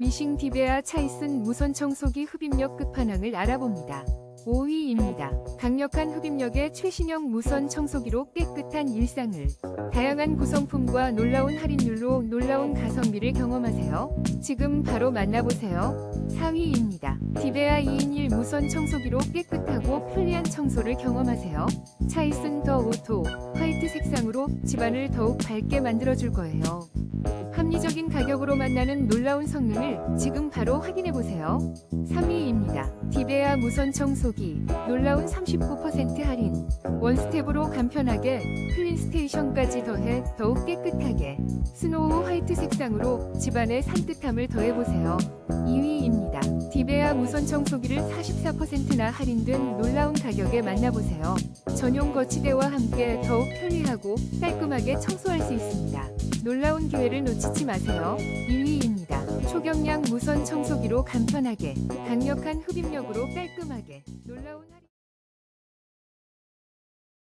미싱 디베아 차이슨 무선 청소기 흡입력 끝판왕을 알아봅니다. 5위입니다. 강력한 흡입력의 최신형 무선 청소기로 깨끗한 일상을 다양한 구성품과 놀라운 할인율로 놀라운 가성비를 경험하세요. 지금 바로 만나보세요. 4위입니다. 디베아 2인 1 무선 청소기로 깨끗하고 편리한 청소를 경험하세요. 차이슨 더 오토 화이트 색상으로 집안을 더욱 밝게 만들어줄 거예요. 합리적인 가격으로 만나는 놀라운 성능을 지금 바로 확인해보세요. 3위 입니다. 디베아 무선 청소기 놀라운 39% 할인 원스텝으로 간편하게 클린 스테이션까지 더해 더욱 깨끗하게 스노우 화이트 색상으로 집안의 산뜻함을 더해보세요. 2위입니다. 디베아 무선 청소기를 44%나 할인된 놀라운 가격에 만나보세요. 전용 거치대와 함께 더욱 편리하고 깔끔하게 청소할 수 있습니다. 놀라운 기회를 놓치지 마세요. 1위입니다. 초경량 무선 청소기로 간편하게, 강력한 흡입력으로 깔끔하게, 놀라운 할인...